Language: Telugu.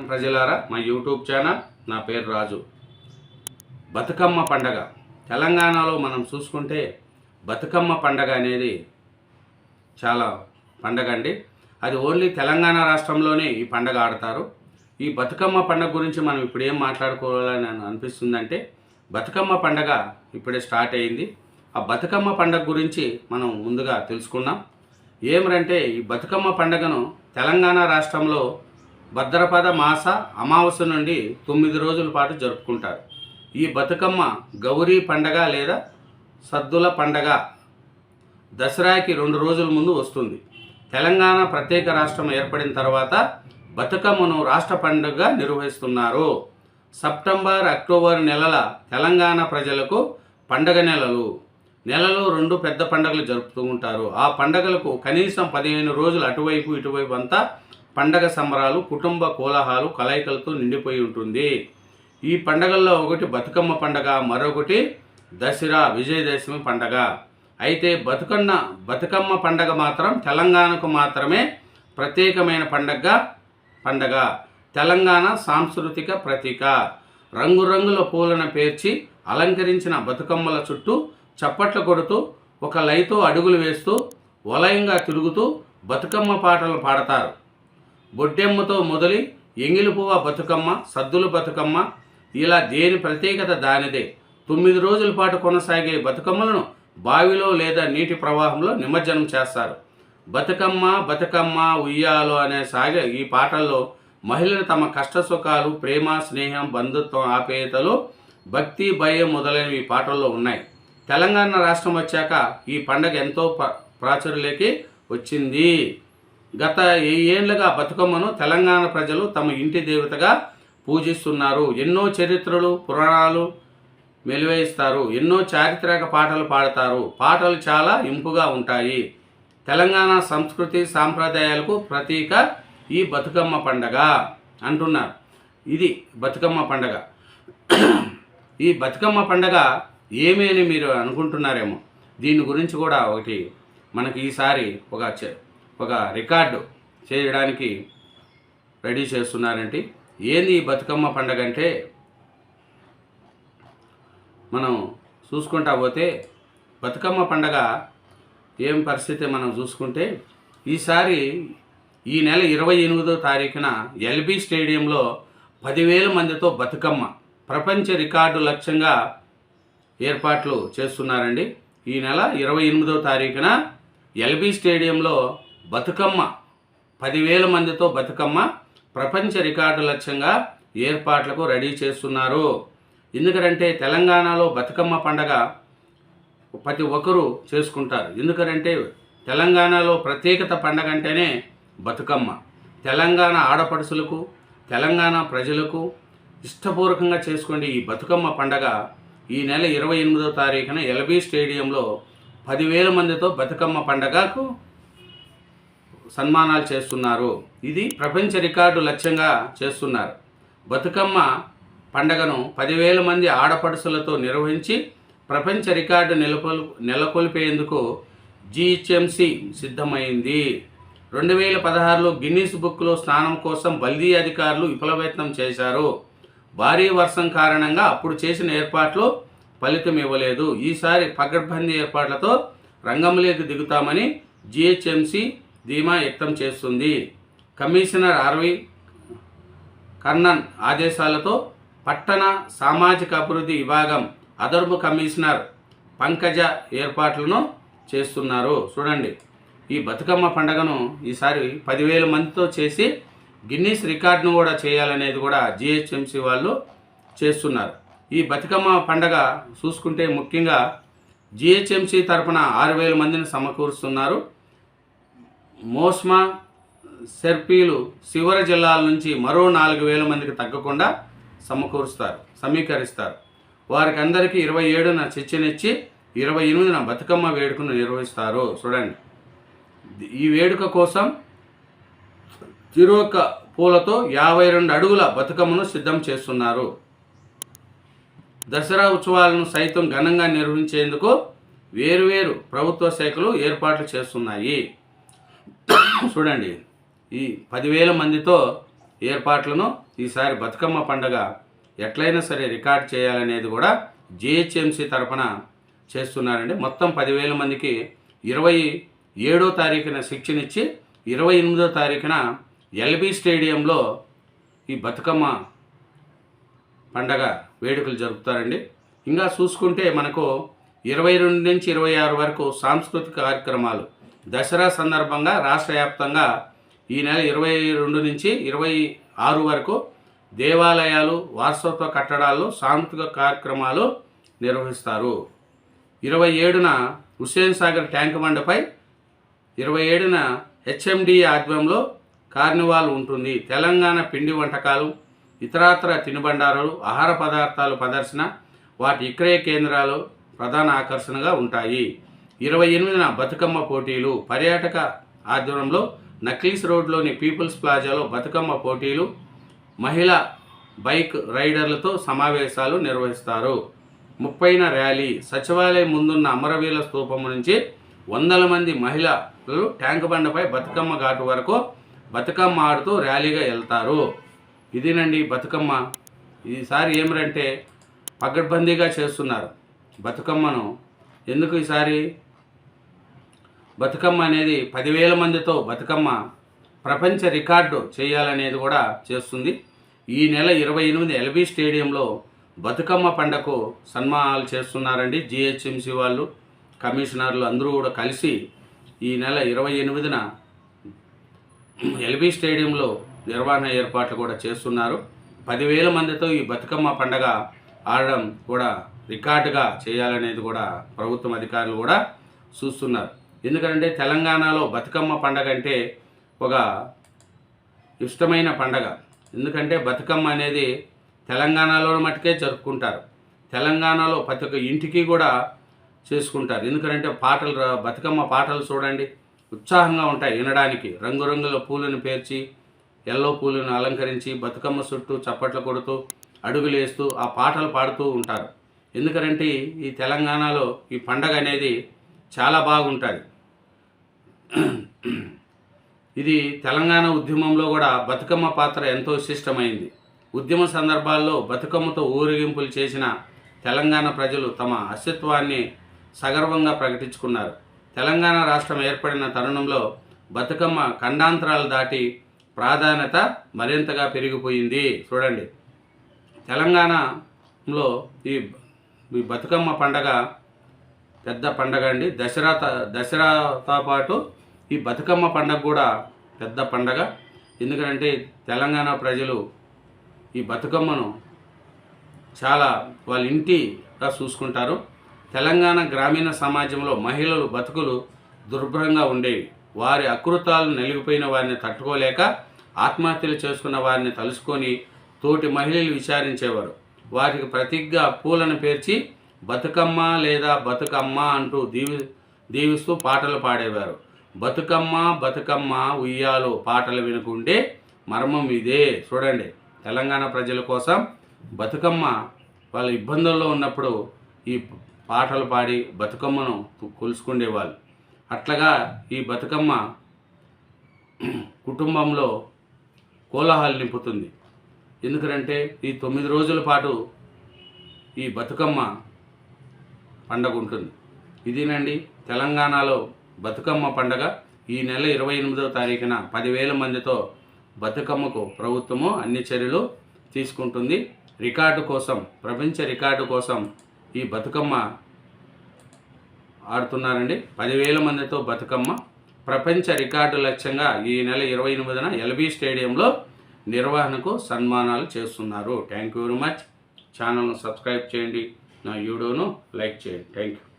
ప్రజలారా మా యూట్యూబ్ ఛానల్ నా పేరు రాజు. బతుకమ్మ పండగ. తెలంగాణలో మనం చూసుకుంటే బతుకమ్మ పండగ అనేది చాలా పండగ అండి. అది ఓన్లీ తెలంగాణ రాష్ట్రంలోనే ఈ పండగ ఆడతారు. ఈ బతుకమ్మ పండగ గురించి మనం ఇప్పుడు ఏం మాట్లాడుకోవాలని అనిపిస్తుందంటే బతుకమ్మ పండగ ఇప్పుడే స్టార్ట్ అయింది. ఆ బతుకమ్మ పండగ గురించి మనం ముందుగా తెలుసుకుందాం. ఏమిరంటే ఈ బతుకమ్మ పండగను తెలంగాణ రాష్ట్రంలో భద్రపద మాస అమావాస్య నుండి తొమ్మిది రోజుల పాటు జరుపుకుంటారు. ఈ బతుకమ్మ గౌరీ పండగ లేదా సద్దుల పండగ దసరాకి రెండు రోజుల ముందు వస్తుంది. తెలంగాణ ప్రత్యేక రాష్ట్రం ఏర్పడిన తర్వాత బతుకమ్మను రాష్ట్ర పండుగగా నిర్వహిస్తున్నారు. సెప్టెంబర్ అక్టోబర్ నెలల తెలంగాణ ప్రజలకు పండగ నెలలు. నెలలో రెండు పెద్ద పండుగలు జరుపుతూ ఉంటారు. ఆ పండగలకు కనీసం పదిహేను రోజులు అటువైపు ఇటువైపు అంతా పండగ సంబరాలు కుటుంబ కోలాహాలు కలయికలతో నిండిపోయి ఉంటుంది. ఈ పండగల్లో ఒకటి బతుకమ్మ పండగ మరొకటి దసరా విజయదశమి పండగ. అయితే బతుకన్న బతుకమ్మ పండగ మాత్రం తెలంగాణకు మాత్రమే ప్రత్యేకమైన పండగ పండగ. తెలంగాణ సాంస్కృతిక ప్రతీక. రంగురంగుల పూలను పేర్చి అలంకరించిన బతుకమ్మల చుట్టూ చప్పట్లు కొడుతూ ఒక లైతో అడుగులు వేస్తూ వలయంగా తిరుగుతూ బతుకమ్మ పాటలు పాడతారు. బొడ్డెమ్మతో మొదలి ఎంగిలిపువ్వ బతుకమ్మ సద్దుల బతుకమ్మ ఇలా దేని ప్రత్యేకత దానిదే. తొమ్మిది రోజుల పాటు కొనసాగే బతుకమ్మలను బావిలో లేదా నీటి ప్రవాహంలో నిమజ్జనం చేస్తారు. బతుకమ్మ బతుకమ్మ ఉయ్యాలు అనే సాగే ఈ పాటల్లో మహిళలు తమ కష్ట సుఖాలు ప్రేమ స్నేహం బంధుత్వం ఆప్యాయతలు భక్తి భయం మొదలైనవి ఈ పాటల్లో ఉన్నాయి. తెలంగాణ రాష్ట్రం వచ్చాక ఈ పండగ ఎంతో ప్రాచుర్యలేకి ప్రాచుర్యలోకి వచ్చింది. గత ఏళ్ళుగా బతుకమ్మను తెలంగాణ ప్రజలు తమ ఇంటి దేవతగా పూజిస్తున్నారు. ఎన్నో చరిత్రలు పురాణాలు మెలివేస్తారు ఎన్నో చారిత్రక పాటలు పాడతారు. పాటలు చాలా ఇంపుగా ఉంటాయి. తెలంగాణ సంస్కృతి సాంప్రదాయాలకు ప్రతీక ఈ బతుకమ్మ పండగ అంటున్నారు. ఇది బతుకమ్మ పండగ. ఈ బతుకమ్మ పండగ ఏమి అని మీరు అనుకుంటున్నారేమో? దీని గురించి కూడా ఒకటి మనకి ఈసారి ఒక ఒక రికార్డు చేయడానికి రెడీ చేస్తున్నారంటే ఏంది ఈ బతుకమ్మ పండగ అంటే మనం చూసుకుంటా పోతే బతుకమ్మ పండగ ఏం పరిస్థితి మనం చూసుకుంటే ఈసారి ఈ నెల ఇరవై ఎనిమిదో తారీఖున ఎల్బీ స్టేడియంలో పదివేల మందితో బతుకమ్మ ప్రపంచ రికార్డు లక్ష్యంగా ఏర్పాట్లు చేస్తున్నారండి. ఈ నెల ఇరవై ఎనిమిదో తారీఖున ఎల్బీ స్టేడియంలో బతుకమ్మ. పదివేల మందితో బతుకమ్మ ప్రపంచ రికార్డు లక్ష్యంగా ఏర్పాట్లకు రెడీ చేస్తున్నారు. ఎందుకంటే తెలంగాణలో బతుకమ్మ పండగ ప్రతి ఒక్కరూ చేసుకుంటారు. ఎందుకంటే తెలంగాణలో ప్రత్యేకత పండగ అంటేనే బతుకమ్మ. తెలంగాణ ఆడపడుచులకు తెలంగాణ ప్రజలకు ఇష్టపూర్వకంగా చేసుకోండి ఈ బతుకమ్మ పండగ ఈ నెల ఇరవై ఎనిమిదో తారీఖున ఎల్బీ స్టేడియంలో పదివేల మందితో బతుకమ్మ పండగకు సన్మానాలు చేస్తున్నారు. ఇది ప్రపంచ రికార్డు లక్ష్యంగా చేస్తున్నారు. బతుకమ్మ పండగను పదివేల మంది ఆడపడుసులతో నిర్వహించి ప్రపంచ రికార్డు నెలకొల్ నెలకొల్పేందుకు జిహెచ్ఎంసి సిద్ధమైంది. రెండు వేల పదహారులో గిన్నీస్ బుక్లో స్నానం కోసం బల్దీ అధికారులు విఫలయత్నం చేశారు. భారీ వర్షం కారణంగా అప్పుడు చేసిన ఏర్పాట్లు ఫలితం ఇవ్వలేదు. ఈసారి పగడ్బందీ ఏర్పాట్లతో రంగంలోకి దిగుతామని జిహెచ్ఎంసి ధీమా వ్యక్తం చేస్తుంది. కమిషనర్ ఆర్వి కర్ణన్ ఆదేశాలతో పట్టణ సామాజిక అభివృద్ధి విభాగం అదర్బు కమిషనర్ పంకజ ఏర్పాట్లను చేస్తున్నారు. చూడండి. ఈ బతుకమ్మ పండగను ఈసారి పదివేల మందితో చేసి గిన్నీస్ రికార్డును కూడా చేయాలనేది కూడా జిహెచ్ఎంసి వాళ్ళు చేస్తున్నారు. ఈ బతుకమ్మ పండగ చూసుకుంటే ముఖ్యంగా జిహెచ్ఎంసి తరపున ఆరు వేల మందిని సమకూరుస్తున్నారు. మోస్మా సెర్పీలు శివర జిల్లాల నుంచి మరో నాలుగు వేల మందికి తగ్గకుండా సమకూరుస్తారు సమీకరిస్తారు. వారికి అందరికీ ఇరవై ఏడున శిక్షణిచ్చి ఇరవై ఎనిమిదిన బతుకమ్మ వేడుకను నిర్వహిస్తారు. చూడండి. ఈ వేడుక కోసం తిరోక పూలతో యాభై రెండు అడుగుల బతుకమ్మను సిద్ధం చేస్తున్నారు. దసరా ఉత్సవాలను సైతం ఘనంగా నిర్వహించేందుకు వేరువేరు ప్రభుత్వ శాఖలు ఏర్పాట్లు చేస్తున్నాయి. చూడండి. ఈ పదివేల మందితో ఏర్పాట్లను ఈసారి బతుకమ్మ పండగ ఎట్లయినా సరే రికార్డ్ చేయాలనేది కూడా జిహెచ్ఎంసీ తరఫున చేస్తున్నారండి. మొత్తం పదివేల మందికి ఇరవై ఏడో తారీఖున శిక్షణ ఇచ్చి ఇరవై ఎనిమిదో తారీఖున ఎల్బీ స్టేడియంలో ఈ బతుకమ్మ పండగ వేడుకలు జరుపుతారండి. ఇంకా చూసుకుంటే మనకు ఇరవై రెండు నుంచి ఇరవై ఆరు వరకు సాంస్కృతిక కార్యక్రమాలు దసరా సందర్భంగా రాష్ట్ర వ్యాప్తంగా ఈ నెల ఇరవై రెండు నుంచి ఇరవై ఆరు వరకు దేవాలయాలు వారసత్వ కట్టడాల్లో సాంస్కృతిక కార్యక్రమాలు నిర్వహిస్తారు. ఇరవై ఏడున హుస్సేన్ సాగర్ ట్యాంక్ బండపై ఇరవై ఏడున హెచ్ఎండి ఆధ్వర్యంలో కార్నివాల్ ఉంటుంది. తెలంగాణ పిండి వంటకాలు ఇతరాతర తినుబండారాలు ఆహార పదార్థాలు ప్రదర్శన వాటి విక్రయ కేంద్రాలు ప్రధాన ఆకర్షణగా ఉంటాయి. ఇరవై ఎనిమిదిన బతుకమ్మ పోటీలు. పర్యాటక ఆధ్వర్యంలో నక్లీస్ రోడ్లోని పీపుల్స్ ప్లాజాలో బతుకమ్మ పోటీలు. మహిళా బైక్ రైడర్లతో సమావేశాలు నిర్వహిస్తారు. ముప్పైన ర్యాలీ. సచివాలయం ముందున్న అమరవీల స్తూపం నుంచి వందల మంది మహిళలు ట్యాంక్ బండపై బతుకమ్మ ఘాటు వరకు బతుకమ్మ ఆడుతూ ర్యాలీగా వెళ్తారు. ఇదేనండి బతుకమ్మ. ఈసారి ఏమిటంటే పగడ్బందీగా చేస్తున్నారు బతుకమ్మను. ఎందుకు ఈసారి? బతుకమ్మ అనేది పదివేల మందితో బతుకమ్మ ప్రపంచ రికార్డు చేయాలనేది కూడా చేస్తుంది. ఈ నెల ఇరవై ఎనిమిది ఎల్బీ స్టేడియంలో బతుకమ్మ పండగకు సన్మానాలు చేస్తున్నారండి జిహెచ్ఎంసి వాళ్ళు కమిషనర్లు అందరూ కూడా కలిసి ఈ నెల ఇరవై ఎనిమిదిన ఎల్బీ స్టేడియంలో నిర్వహణ ఏర్పాట్లు కూడా చేస్తున్నారు. పదివేల మందితో ఈ బతుకమ్మ పండగ ఆడడం కూడా రికార్డుగా చేయాలనేది కూడా ప్రభుత్వం అధికారులు కూడా చూస్తున్నారు. ఎందుకంటే తెలంగాణలో బతుకమ్మ పండగ అంటే ఒక ఇష్టమైన పండగ. ఎందుకంటే బతుకమ్మ అనేది తెలంగాణలో మటుకే జరుపుకుంటారు. తెలంగాణలో ప్రతి ఒక్క ఇంటికి కూడా చేసుకుంటారు. ఎందుకంటే పాటలు బతుకమ్మ పాటలు చూడండి. ఉత్సాహంగా ఉంటాయి వినడానికి. రంగురంగుల పూలను పేర్చి ఎల్లో పూలను అలంకరించి బతుకమ్మ చుట్టూ చప్పట్లు కొడుతూ అడుగులు వేస్తూ ఆ పాటలు పాడుతూ ఉంటారు. ఎందుకంటే ఈ తెలంగాణలో ఈ పండగ అనేది చాలా బాగుంటుంది. ఇది తెలంగాణ ఉద్యమంలో కూడా బతుకమ్మ పాత్ర ఎంతో విశిష్టమైంది ఉద్యమ సందర్భాల్లో బతుకమ్మతో ఊరేగింపులు చేసిన తెలంగాణ ప్రజలు తమ అస్తిత్వాన్ని సగర్వంగా ప్రకటించుకున్నారు. తెలంగాణ రాష్ట్రం ఏర్పడిన తరుణంలో బతుకమ్మ ఖండాంతరాలు దాటి ప్రాధాన్యత మరింతగా పెరిగిపోయింది. చూడండి తెలంగాణలో ఈ ఈ బతుకమ్మ పండగ పెద్ద పండగ అండి. దసరా త- దసరాతో పాటు ఈ బతుకమ్మ పండగ కూడా పెద్ద పండగ. ఎందుకంటే తెలంగాణ ప్రజలు ఈ బతుకమ్మను చాలా వాళ్ళ ఇంటిగా చూసుకుంటారు. తెలంగాణ గ్రామీణ సమాజంలో మహిళలు బతుకులు దుర్భరంగా ఉండేవి. వారి అకృతాలు నలిగిపోయిన వారిని తట్టుకోలేక ఆత్మహత్యలు చేసుకున్న వారిని తలుసుకొని తోటి మహిళలు విచారించేవారు. వారికి ప్రతిగ్గా పూలను పేర్చి బతుకమ్మ లేదా బతుకమ్మ అంటూ దీవి దీవిస్తూ పాటలు పాడేవారు. బతుకమ్మ బతుకమ్మ ఉయ్యాలు పాటలు వినుకుంటే మర్మం ఇదే. చూడండి తెలంగాణ ప్రజల కోసం బతుకమ్మ వాళ్ళ ఇబ్బందుల్లో ఉన్నప్పుడు ఈ పాటలు పాడి బతుకమ్మను కొలుసుకునేవాళ్ళు అట్లాగా ఈ బతుకమ్మ కుటుంబంలో కోలాహలు నింపుతుంది. ఎందుకంటే ఈ తొమ్మిది రోజుల పాటు ఈ బతుకమ్మ పండగ ఉంటుంది. ఇదేనండి? తెలంగాణలో బతుకమ్మ పండగ. ఈ నెల ఇరవై ఎనిమిదవ తారీఖున పదివేల మందితో బతుకమ్మకు ప్రభుత్వము అన్ని చర్యలు తీసుకుంటుంది. రికార్డు కోసం ప్రపంచ రికార్డు కోసం ఈ బతుకమ్మ ఆడుతున్నారండి. పదివేల మందితో బతుకమ్మ. ప్రపంచ రికార్డు లక్ష్యంగా ఈ నెల ఇరవై ఎనిమిదిన ఎల్బీ స్టేడియంలో నిర్వహణకు సన్మానాలు చేస్తున్నారు. థ్యాంక్ యూ వెరీ మచ్ ఛానల్ను సబ్స్క్రైబ్ చేయండి. నా వీడియోను లైక్ చేయండి. Thank you